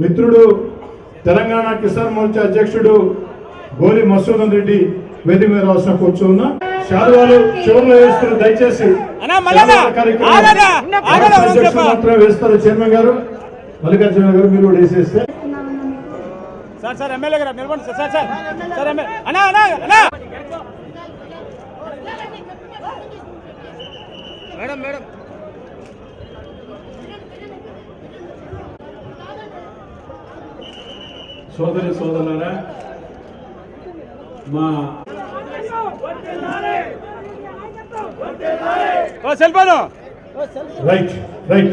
మిత్రుడు తెలంగాణ కిసాన్ మోర్చా అధ్యక్షుడు గోలి మసూదన్ రెడ్డి వేదిక మీద రాసిన కూర్చున్నా. శాలువాలు చివరిలో వేస్తున్న దయచేసి. మాత్రమే వేస్తారు చైర్మన్ గారు. మల్లికార్జున గారు మీరు కూడా వేసేస్తే. సార్ సార్ ఎమ్మెల్యే గారు నిలబడి sir sir sir sir MLA. అన్నా అన్నా అన్నా. Madam madam. సోదరి సోదరులారా మా ఓ cell phone. Right right.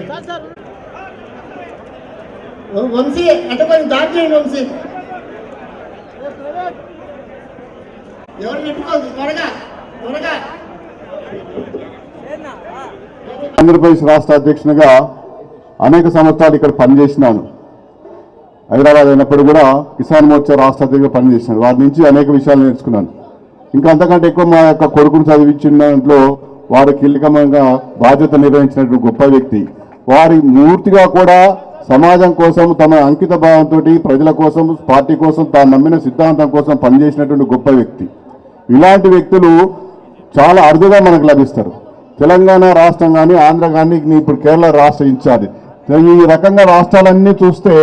Vamsi అంటే కొంచెం దాటి చేయండి వంశీ. ఎవరు పెట్టుకోవద్దు త్వరగా త్వరగా. ఆంధ్రప్రదేశ్ రాష్ట్ర అధ్యక్షునిగా అనేక సంవత్సరాలు ఇక్కడ పనిచేసినాను. హైదరాబాద్ అయినప్పుడు కూడా కిసాన్ మోర్చా రాష్ట్ర అధ్యక్షుడిగా పనిచేసినాడు. వారి నుంచి అనేక విషయాలు నేర్చుకున్నాను. ఇంకా అంతకంటే ఎక్కువ మా యొక్క కొడుకును చదివించిన దాంట్లో వారు కీలకమైన బాధ్యత నిర్వహించినటువంటి గొప్ప వ్యక్తి. వారి మూర్తిగా కూడా సమాజం కోసం తమ అంకిత భావంతో ప్రజల కోసం పార్టీ కోసం తాను నమ్మిన సిద్ధాంతం కోసం పనిచేసినటువంటి గొప్ప వ్యక్తి. ఇలాంటి వ్యక్తులు చాలా అరుదుగా మనకు లభిస్తారు. తెలంగాణ రాష్ట్రం కానీ ఆంధ్ర కానీ ఇప్పుడు కేరళ రాష్ట్ర ఇన్ఛార్జ్. ఈ రకంగా రాష్ట్రాలన్నీ చూస్తే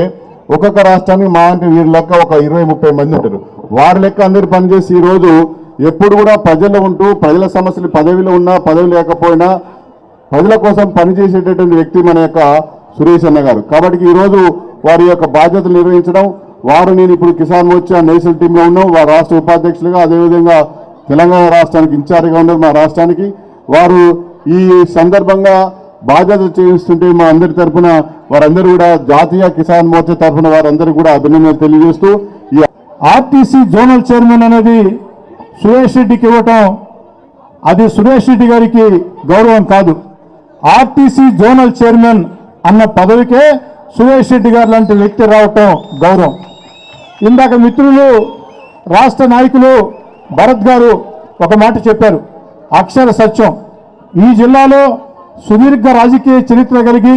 ఒక్కొక్క రాష్ట్రానికి మా అంటే వీరి లెక్క ఒక ఇరవై ముప్పై మంది ఉంటారు. వారి లెక్క అందరు పనిచేసి ఈ రోజు ఎప్పుడు కూడా ప్రజల్లో ఉంటూ ప్రజల సమస్యలు పదవిలో ఉన్నా పదవి లేకపోయినా ప్రజల కోసం పనిచేసేటటువంటి వ్యక్తి మన యొక్క సురేష్ అన్న గారు. కాబట్టి ఈరోజు వారి యొక్క బాధ్యతలు నిర్వహించడం వారు నేను ఇప్పుడు కిసాన్ మోర్చా నేషనల్ టీంలో ఉన్నాం వారు రాష్ట్ర ఉపాధ్యక్షులుగా అదేవిధంగా తెలంగాణ రాష్ట్రానికి ఇన్ఛార్జిగా ఉన్నారు మా రాష్ట్రానికి. వారు ఈ సందర్భంగా బాధ్యత చేయిస్తుంటే మా అందరి తరఫున వారందరూ కూడా జాతీయ కిసాన్ మోర్చా తరఫున వారందరూ కూడా అభినందనలు తెలియజేస్తూ ఈ ఆర్టీసీ జోనల్ చైర్మన్ అనేది సురేష్ రెడ్డికి ఇవ్వటం అది సురేష్ రెడ్డి గారికి గౌరవం కాదు. ఆర్టీసీ జోనల్ చైర్మన్ అన్న పదవికే సురేష్ రెడ్డి గారు లాంటి వ్యక్తి రావటం గౌరవం. ఇందాక మిత్రులు రాష్ట్ర నాయకులు భరత్ గారు ఒక మాట చెప్పారు. అక్షర సత్యం. ఈ జిల్లాలో సుదీర్ఘ రాజకీయ చరిత్ర కలిగి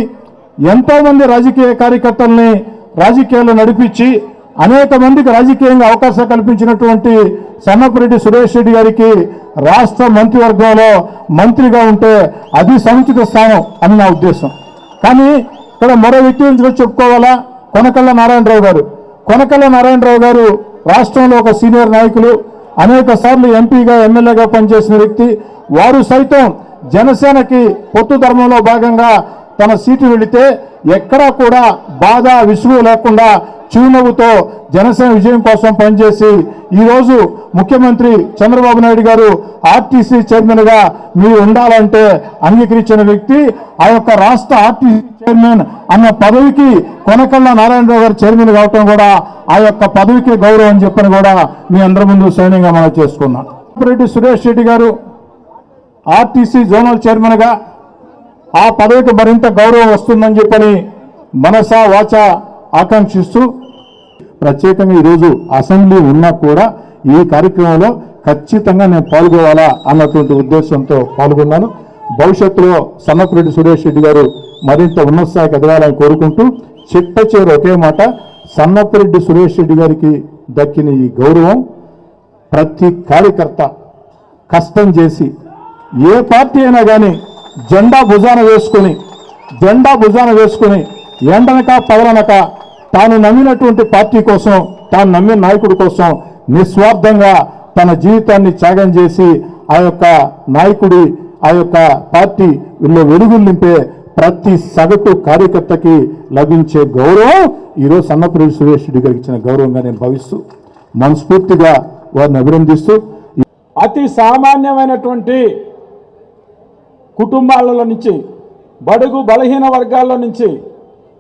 ఎంతోమంది రాజకీయ కార్యకర్తల్ని రాజకీయాల్లో నడిపించి అనేక మందికి రాజకీయంగా అవకాశం కల్పించినటువంటి సన్నపురెడ్డి సురేష్ రెడ్డి గారికి రాష్ట్ర మంత్రివర్గంలో మంత్రిగా ఉంటే అది సముచిత స్థానం అని నా ఉద్దేశం. కానీ ఇక్కడ మరో వ్యక్తి గురించి చెప్పుకోవాలా? కొనకళ్ళ నారాయణరావు గారు. కొనకళ్ళ నారాయణరావు గారు రాష్ట్రంలో ఒక సీనియర్ నాయకులు అనేక సార్లు ఎంపీగా ఎమ్మెల్యేగా పనిచేసిన వ్యక్తి. వారు సైతం జనసేనకి పొత్తు ధర్మంలో భాగంగా తన సీటు వెళితే ఎక్కడా కూడా బాధ విసుగు లేకుండా చిరునవ్వుతో జనసేన విజయం కోసం పనిచేసి ఈరోజు ముఖ్యమంత్రి చంద్రబాబు నాయుడు గారు ఆర్టీసీ చైర్మన్గా మీరు ఉండాలంటే అంగీకరించిన వ్యక్తి ఆ యొక్క రాష్ట్ర ఆర్టీసీ చైర్మన్ అన్న పదవికి కొనకళ్ళ నారాయణరావు గారు చైర్మన్ కావటం కూడా ఆ యొక్క పదవికి గౌరవం చెప్పని కూడా మీ అందరి ముందు సైన్యంగా మనం చేసుకున్నాం. రెడ్డి సురేష్ రెడ్డి గారు ఆర్టీసీ జోనల్ చైర్మన్గా ఆ పదవికి మరింత గౌరవం వస్తుందని చెప్పని మనసా వాచ ఆకాంక్షిస్తూ ప్రత్యేకంగా ఈరోజు అసెంబ్లీ ఉన్నా కూడా ఈ కార్యక్రమంలో ఖచ్చితంగా నేను పాల్గొవాలా అన్నటువంటి ఉద్దేశంతో పాల్గొన్నాను. భవిష్యత్తులో సన్నపురెడ్డి సురేష్ రెడ్డి గారు మరింత ఉన్నత స్థాయికి ఎదగాలని కోరుకుంటూ చిట్ట చివరి ఒకే మాట సన్నపురెడ్డి సురేష్ రెడ్డి గారికి దక్కిన ఈ గౌరవం ప్రతి కార్యకర్త కష్టం చేసి ఏ పార్టీ అయినా కానీ జెండా భుజాన వేసుకొని జెండా భుజాన వేసుకొని ఎండనక పగలనక తాను నమ్మినటువంటి పార్టీ కోసం తాను నమ్మిన నాయకుడి కోసం నిస్వార్థంగా తన జీవితాన్ని త్యాగం చేసి ఆ యొక్క నాయకుడి ఆ యొక్క పార్టీ వీళ్ళు వెలుగులు నింపే ప్రతి సగటు కార్యకర్తకి లభించే గౌరవం ఈరోజు సన్నపురెడ్డి సురేష్ రెడ్డి గారికి ఇచ్చిన గౌరవంగా నేను భావిస్తూ మనస్ఫూర్తిగా వారిని అభినందిస్తూ అతి సామాన్యమైనటువంటి కుటుంబాలలో నుంచి బడుగు బలహీన వర్గాల్లో నుంచి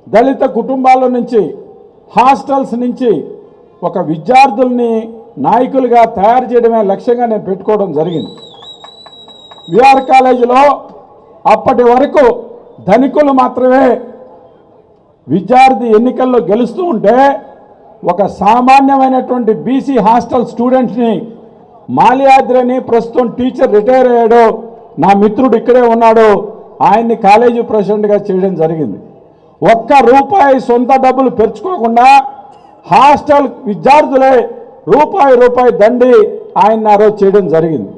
దళిత కుటుంబాల నుంచి హాస్టల్స్ నుంచి ఒక విద్యార్థుల్ని నాయకులుగా తయారు చేయడమే లక్ష్యంగా నేను పెట్టుకోవడం జరిగింది. విఆర్ కాలేజీలో అప్పటి వరకు ధనికులు మాత్రమే విద్యార్థి ఎన్నికల్లో గెలుస్తూ ఉంటే ఒక సామాన్యమైనటువంటి బీసీ హాస్టల్ స్టూడెంట్ని మాల్యాద్రిని ప్రస్తుతం టీచర్ రిటైర్ అయ్యాడు. నా మిత్రుడు ఇక్కడే ఉన్నాడు. ఆయన్ని కాలేజీ ప్రెసిడెంట్గా చేయడం జరిగింది. ఒక్క రూపాయి సొంత డబ్బులు పెంచుకోకుండా హాస్టల్ విద్యార్థులే రూపాయి రూపాయి దండి ఆయన ఆ రోజు చేయడం జరిగింది.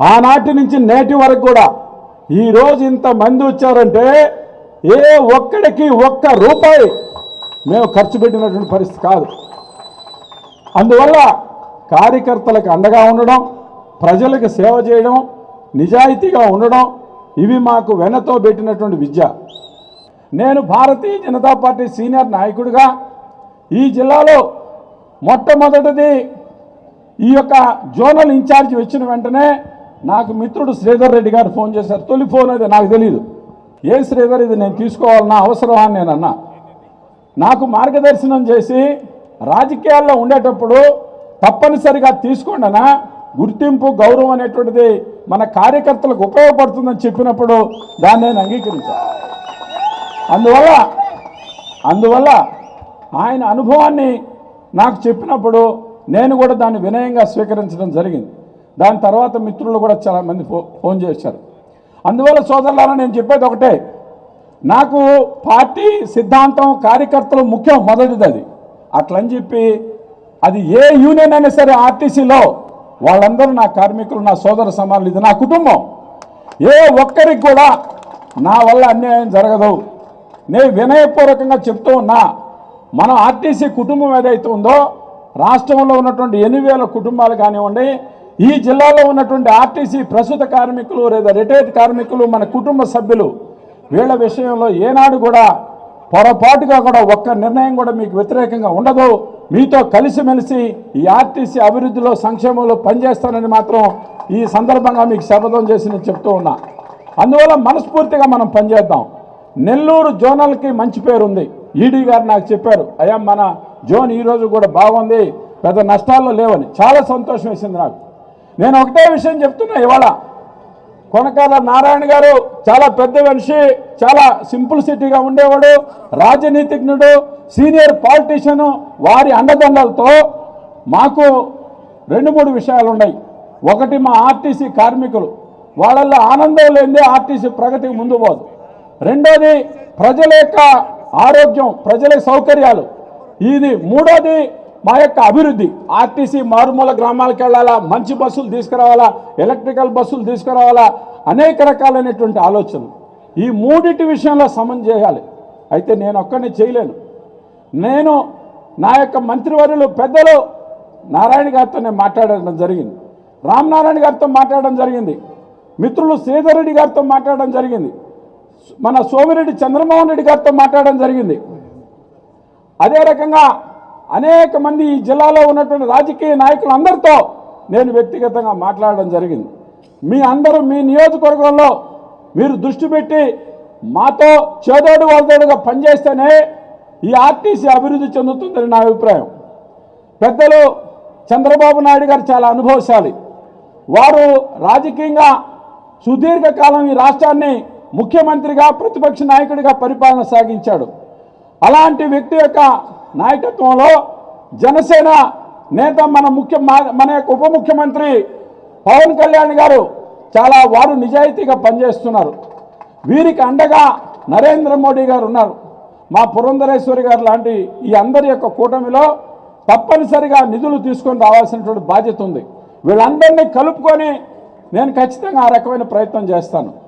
ఆనాటి నుంచి నేటి వరకు కూడా ఈరోజు ఇంతమంది వచ్చారంటే ఏ ఒక్కడికి ఒక్క రూపాయి మేము ఖర్చు పెట్టినటువంటి పరిస్థితి కాదు. అందువల్ల కార్యకర్తలకు అండగా ఉండడం ప్రజలకు సేవ చేయడం నిజాయితీగా ఉండడం ఇవి మాకు వెనతో పెట్టినటువంటి విద్య. నేను భారతీయ జనతా పార్టీ సీనియర్ నాయకుడిగా ఈ జిల్లాలో మొట్టమొదటిది ఈ యొక్క జోనల్ ఇన్ఛార్జ్ వచ్చిన వెంటనే నాకు మిత్రుడు శ్రీధర్ రెడ్డి గారు ఫోన్ చేశారు. తొలి ఫోన్ అది నాకు తెలియదు ఏ శ్రీధర్ ఇది నేను తీసుకోవాలన్నా అవసరమా అని నేను అన్నా. నాకు మార్గదర్శనం చేసి రాజకీయాల్లో ఉండేటప్పుడు తప్పనిసరిగా తీసుకోండినా? గుర్తింపు గౌరవం అనేటువంటిది మన కార్యకర్తలకు ఉపయోగపడుతుందని చెప్పినప్పుడు దాన్ని నేను అంగీకరించాను. అందువల్ల అందువల్ల ఆయన అనుభవాన్ని నాకు చెప్పినప్పుడు నేను కూడా దాన్ని వినయంగా స్వీకరించడం జరిగింది. దాని తర్వాత మిత్రులు కూడా చాలా మంది ఫో ఫోన్ చేశారు. అందువల్ల సోదరులారా నేను చెప్పేది ఒకటే. నాకు పార్టీ సిద్ధాంతం కార్యకర్తలు ముఖ్యం మొదటిది అది. అట్లని చెప్పి అది ఏ యూనియన్ అయినా సరే ఆర్టీసీలో వాళ్ళందరూ నా కార్మికులు నా సోదర సమానులు. ఇది నా కుటుంబం. ఏ ఒక్కరికి కూడా నా వల్ల అన్యాయం జరగదు. నేను వినయపూర్వకంగా చెప్తూ ఉన్నా మన ఆర్టీసీ కుటుంబం ఏదైతే ఉందో రాష్ట్రంలో ఉన్నటువంటి ఎనిమిది వేల కుటుంబాలు కానివ్వండి ఈ జిల్లాలో ఉన్నటువంటి ఆర్టీసీ ప్రస్తుత కార్మికులు లేదా రిటైర్డ్ కార్మికులు మన కుటుంబ సభ్యులు వీళ్ళ విషయంలో ఏనాడు కూడా పొరపాటుగా కూడా ఒక్క నిర్ణయం కూడా మీకు వ్యతిరేకంగా ఉండదు. మీతో కలిసిమెలిసి ఈ ఆర్టీసీ అభివృద్ధిలో సంక్షేమంలో పనిచేస్తానని మాత్రం ఈ సందర్భంగా మీకు శపథం చేసి నేను చెప్తూ ఉన్నా. అందువల్ల మనస్ఫూర్తిగా మనం పనిచేద్దాం. నెల్లూరు జోనల్కి మంచి పేరు ఉంది ఈడీ గారు నాకు చెప్పారు అయ్యా మన జోన్ ఈరోజు కూడా బాగుంది పెద్ద నష్టాల్లో లేవని. చాలా సంతోషం వేసింది నాకు. నేను ఒకటే విషయం చెప్తున్నా ఇవాళ కొనకాల నారాయణ గారు చాలా పెద్ద మనిషి చాలా సింపుల్ సిటీగా ఉండేవాడు రాజనీతిజ్ఞుడు సీనియర్ పాలిటీషియన్ వారి అండదండలతో మాకు రెండు మూడు విషయాలు ఉన్నాయి. ఒకటి మా ఆర్టీసీ కార్మికులు. వాళ్ళల్లో ఆనందం లేని ఆర్టీసీ ప్రగతికి ముందు పోదు. రెండోది ప్రజల యొక్క ఆరోగ్యం ప్రజల సౌకర్యాలు. ఇది మూడోది మా యొక్క అభివృద్ధి ఆర్టీసీ మారుమూల గ్రామాలకు వెళ్ళాలా మంచి బస్సులు తీసుకురావాలా ఎలక్ట్రికల్ బస్సులు తీసుకురావాలా అనేక రకాలైనటువంటి ఆలోచనలు. ఈ మూడింటి విషయంలో సమం చేయాలి. అయితే నేను ఒక్కడిని చేయలేను. నేను నా యొక్క మంత్రివర్యులు పెద్దలు నారాయణ గారితో నేను మాట్లాడడం జరిగింది. రామనారాయణ గారితో మాట్లాడడం జరిగింది. మిత్రులు శ్రీధర్ రెడ్డి గారితో మాట్లాడడం జరిగింది. మన సోమిరెడ్డి చంద్రమోహన్ రెడ్డి గారితో మాట్లాడడం జరిగింది. అదే రకంగా అనేక మంది ఈ జిల్లాలో ఉన్నటువంటి రాజకీయ నాయకులందరితో నేను వ్యక్తిగతంగా మాట్లాడడం జరిగింది. మీ అందరూ మీ నియోజకవర్గంలో మీరు దృష్టి పెట్టి మాతో చేదోడు వాళ్ళతోడుగా పనిచేస్తేనే ఈ ఆర్టీసీ అభివృద్ధి చెందుతుందని నా అభిప్రాయం. పెద్దలు చంద్రబాబు నాయుడు గారు చాలా అనుభవశాలి. వారు రాజకీయంగా సుదీర్ఘకాలం ఈ రాష్ట్రాన్ని ముఖ్యమంత్రిగా ప్రతిపక్ష నాయకుడిగా పరిపాలన సాగించాడు. అలాంటి వ్యక్తి యొక్క నాయకత్వంలో జనసేన నేత మన ముఖ్య మా- మన యొక్క ఉప ముఖ్యమంత్రి పవన్ కళ్యాణ్ గారు చాలా వారు నిజాయితీగా పనిచేస్తున్నారు. వీరికి అండగా నరేంద్ర మోడీ గారు ఉన్నారు. మా పురంధరేశ్వరి గారు లాంటి ఈ అందరి యొక్క కూటమిలో తప్పనిసరిగా నిధులు తీసుకొని రావాల్సినటువంటి బాధ్యత ఉంది. వీళ్ళందరినీ కలుపుకొని నేను ఖచ్చితంగా ఆ రకమైన ప్రయత్నం చేస్తాను.